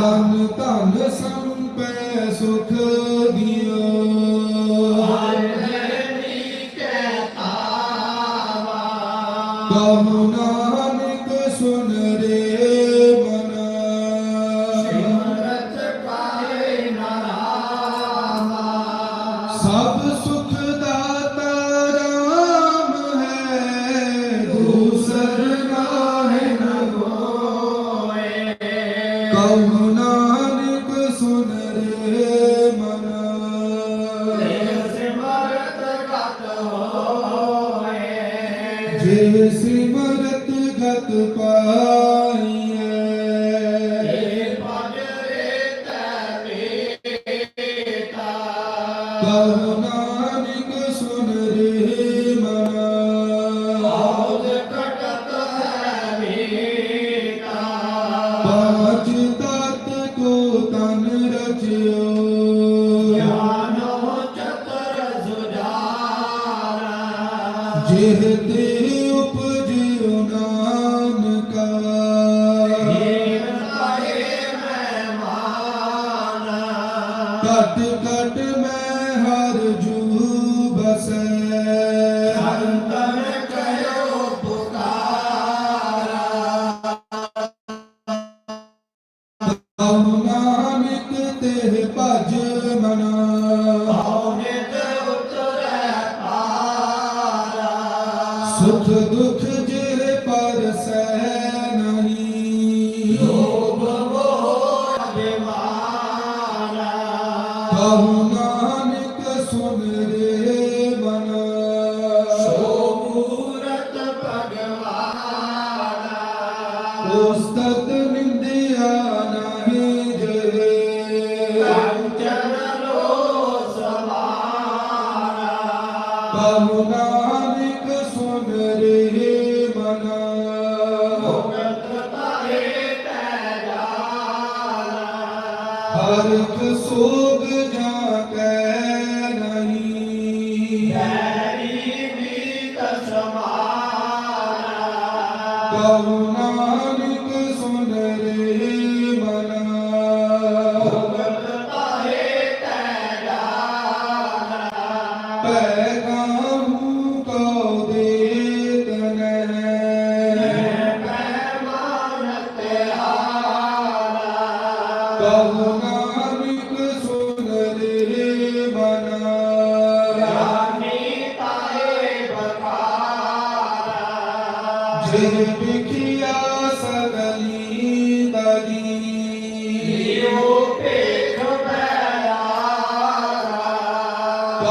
ਧਨ ਧਨ ਪਾਈਐ। ਨਾਨਕ ਤੇ ਭਜ ਮਨਾ। ਭਾਰਤ ਸੋਗ ਜਾ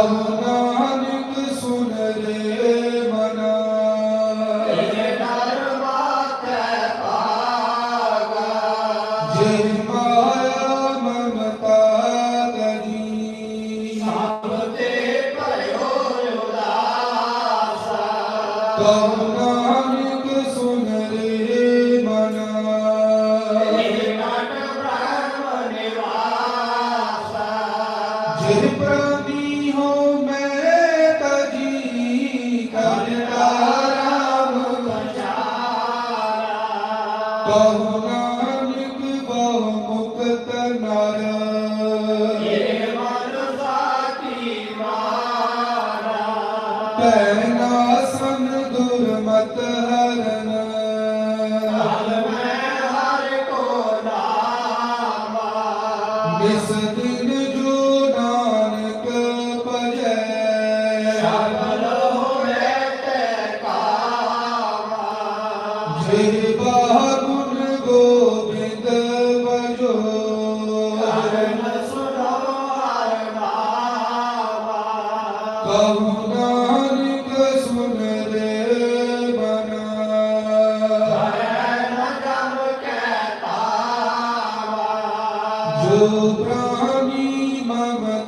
Allah Radha. Baba.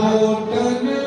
golden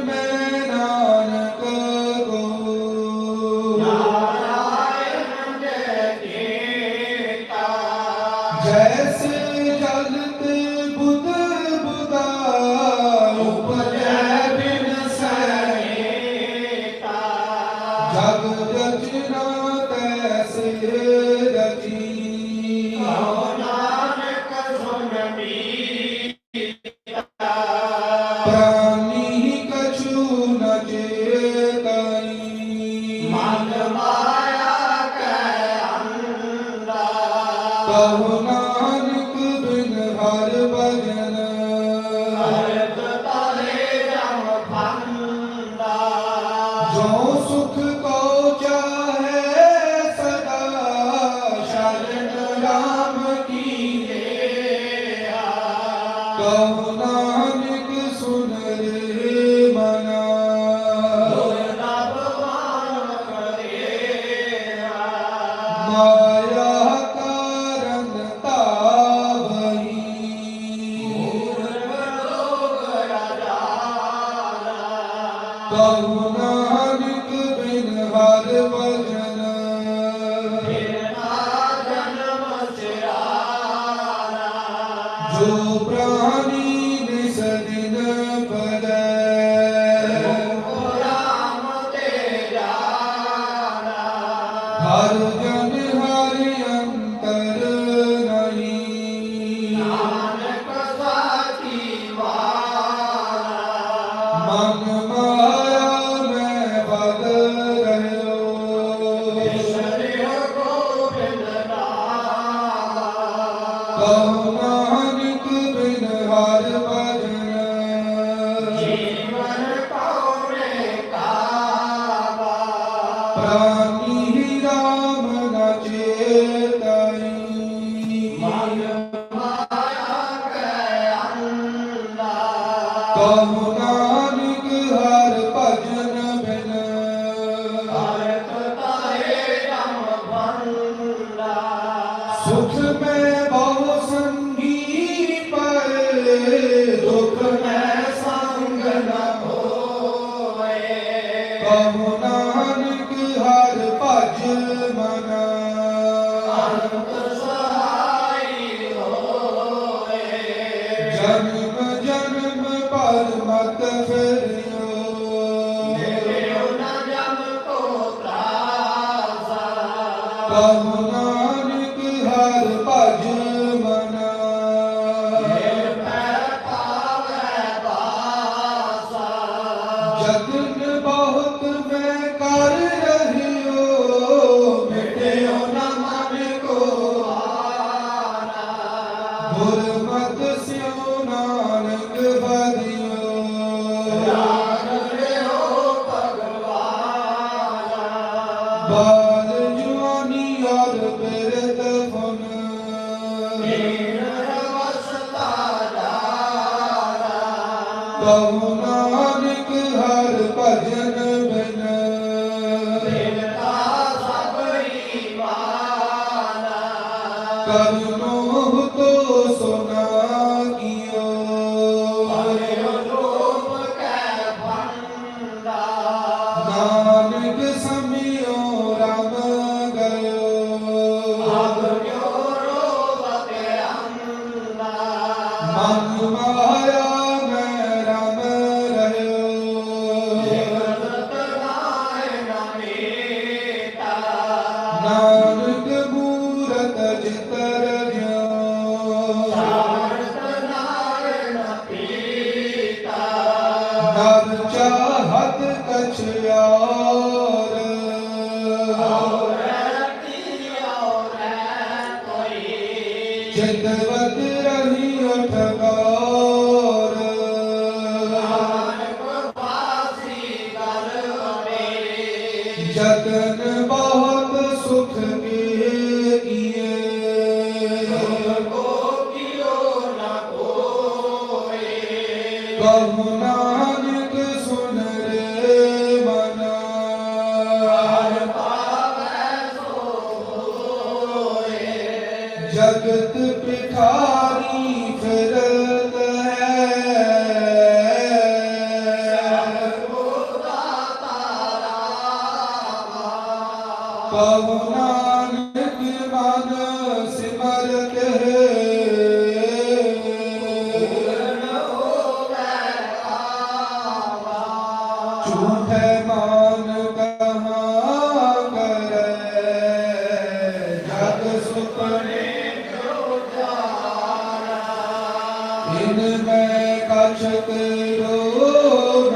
The ball. ਸੁਪਨੇ ਜੋ ਜਾਰਾ। ਦਿਨ ਮੈਂ ਕਛਤ ਰੋ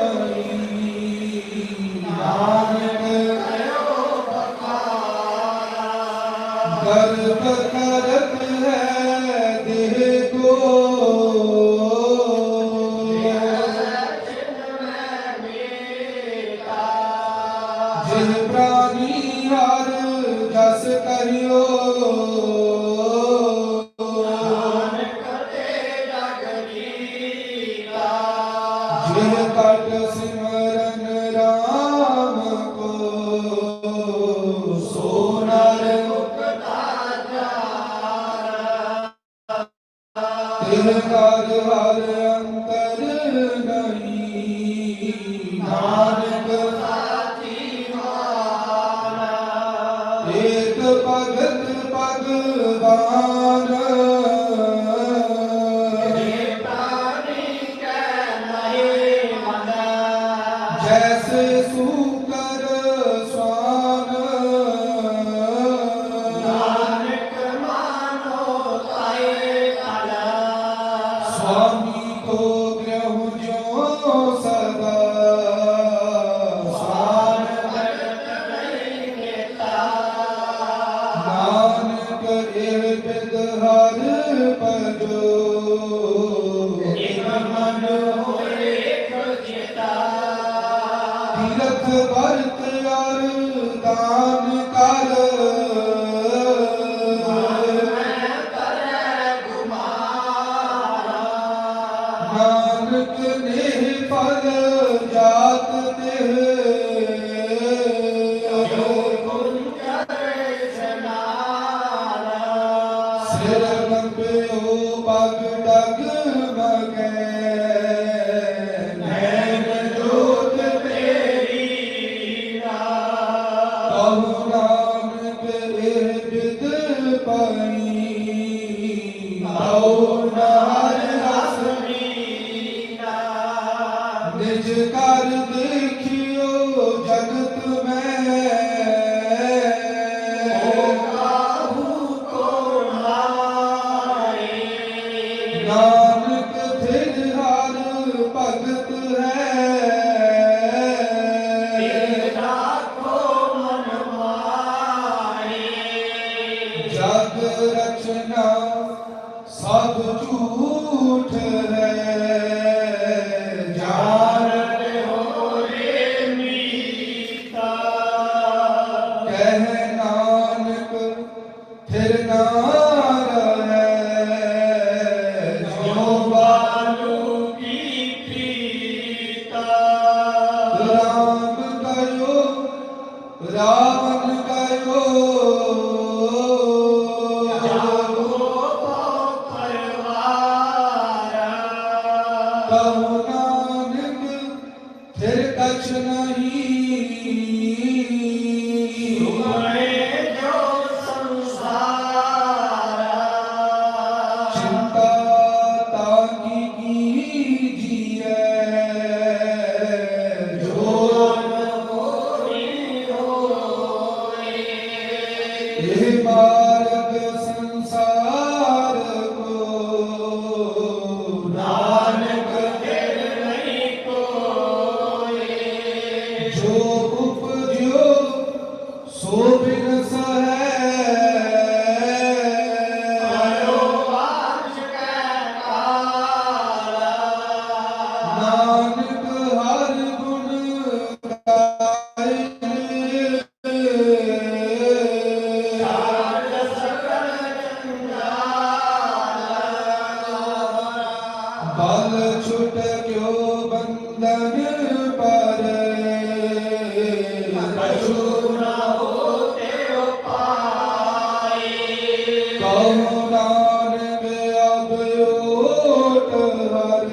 ਹਰ ਹਰ Oh.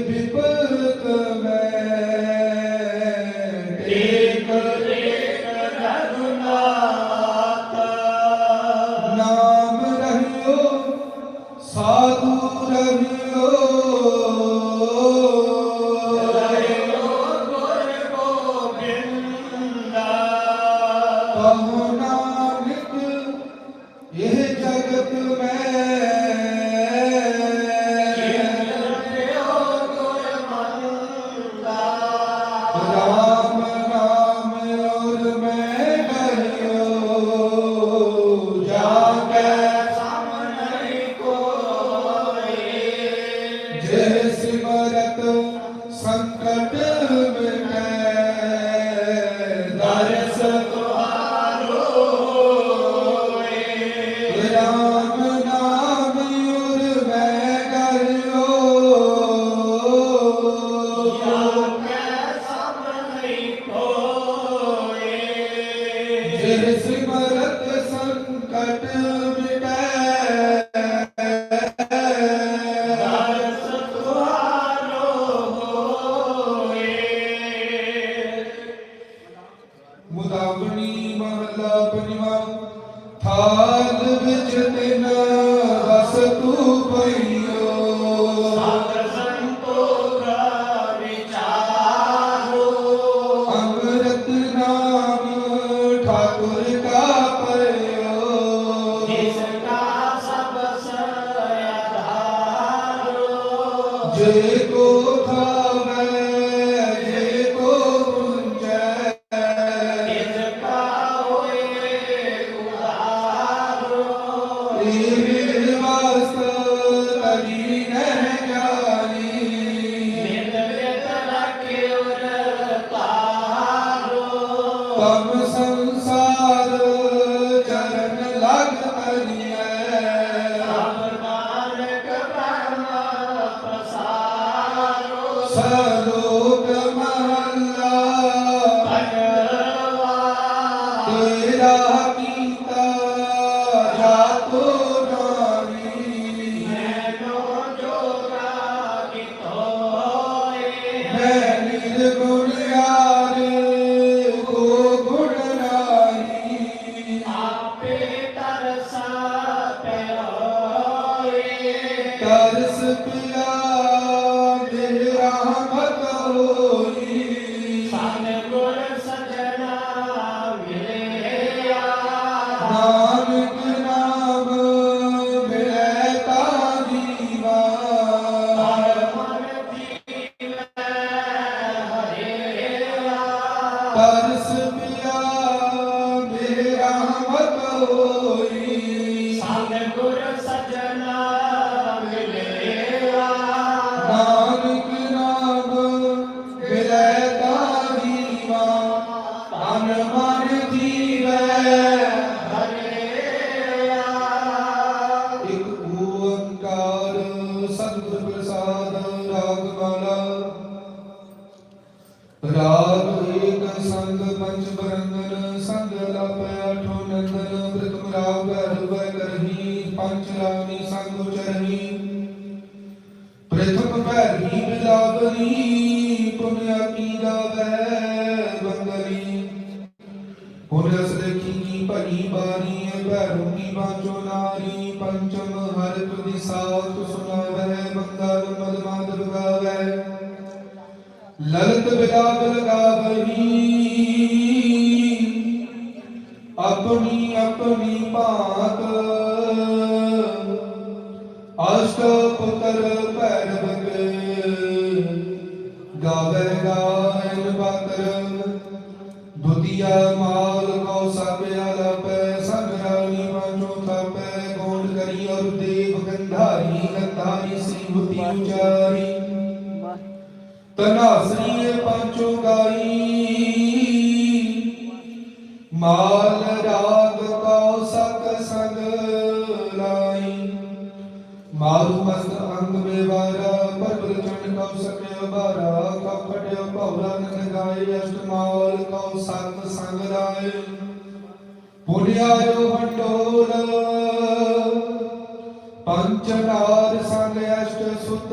people ಸಂಕಲ ਹਸਬੀਆ ਮੇਰੇ ਅਹਮਦ ਹੋ ਹੁਣ ਰਸ ਦੇਖੀ ਕੀ ਭਗੀ ਬਾਰੀ ਭੈਰੂਨੀ ਬਾਚੋ ਨਾਰੀ, ਪੰਚਮ ਹਰ ਤੁਦੀ ਸਾਤ ਸੁਣਾਵੈ ਬੰਗਲ ਮਦ ਮਾਦ ਬਗਾਵੈ ਲਲਤ ਬਿਲਾਪ ਲਗਾਵਹੀ। ਆਪਣੀ ਆਪਣੀ ਭਾਤ। ਅਸ਼ਟ ਪੁੱਤਰ ਤਨਾਸਰੀਏ ਪੰਚੋ ਗਾਈ। ਮਾਲ ਰਾਗ ਕਉ ਸਕ ਸੰਗ ਲਾਈ। ਮਾਰੂ ਮਸਤ ਅੰਗ ਮੇਵਾਰਾ ਪਰਬਲ ਚੰਡ ਕਉ ਸਕਿਓ ਬਾਰਾ ਕਪਟਿਓ ਭੌਰਾ ਨਨ ਗਾਏ ਅਸ਼ਟ ਮਾਲ ਕਉ ਸਤ ਸੰਗ ਰਾਏ ਬੁਲਿਆ ਜੋ ਹਟੋਲ ਪੰਚ ਨਾਰ ਸੰਗ ਅਸ਼ਟ ਸੁਤ।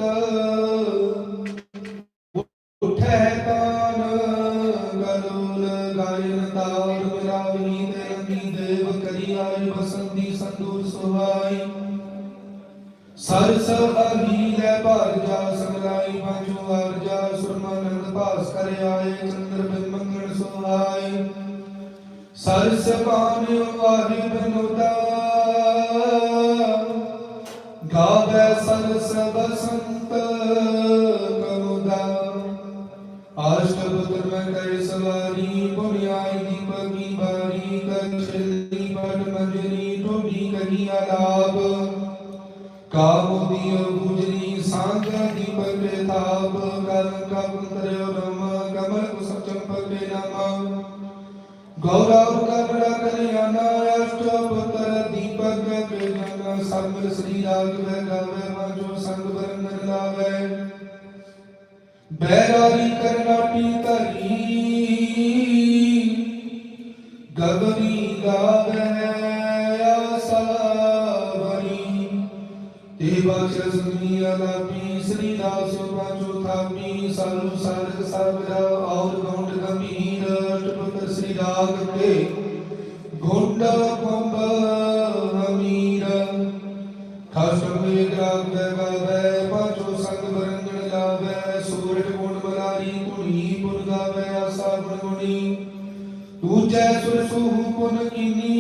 ਹਰ ਸਭਾ ਹੀ ਲੈ ਭਾਗ ਜਾ ਸੰਗਲਾਈ ਬਾਜੂ ਆਰ ਜਾ ਸੁਰਮਾ ਨੰਦ ਭਾਸ ਕਰ ਆਏ, ਚੰਦਰ ਬਿਨ ਮੰਗਣ ਸੋਹਾਈ ਸਰ ਸਭਾ ਨੇ ਵਾਰੀ ਸ੍ਰੀ ਬਖਸ਼ ਸੁਨੀਆ ਲਾਪੀ ਸ੍ਰੀ ਦਾਸ ਸੁਭਾ ਚੋਥਾਪੀ ਸਾਨੂੰ ਸਾਧਕ ਸਾਬਰਾ ਔਰ ਗੌਂਡ ਕਮੀਨ ਟਪੰਦਰ ਸ੍ਰੀ ਰਾਗ ਤੇ ਗੁੰਡ ਪੰਬ ਹਮੀਰ ਖਸਮੇ ਗ੍ਰਾਮ ਦੇ ਬਾਬੇ ਪਾਚੋ ਸੰਗ ਬਰੰਗਣ ਲਾਵੇ ਸੂਰਜ ਗੁਣ ਬਲਾਰੀ ਗੁਣੀ ਪੁਰ ਗਾਵੇ ਆਸਾ ਗੁਣੀ ਤੂੰ ਜੈ ਸੁਰ ਸੋਹ ਪੁਨ ਕੀਨੀ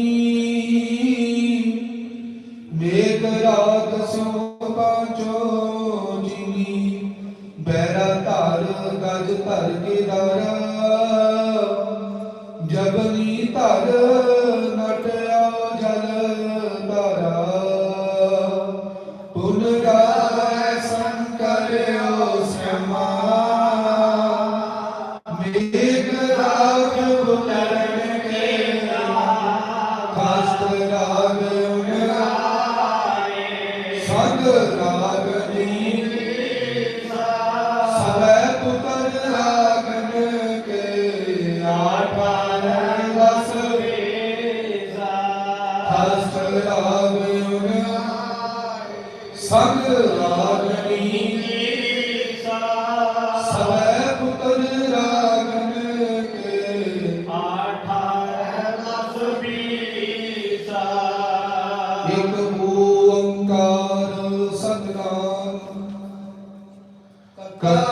как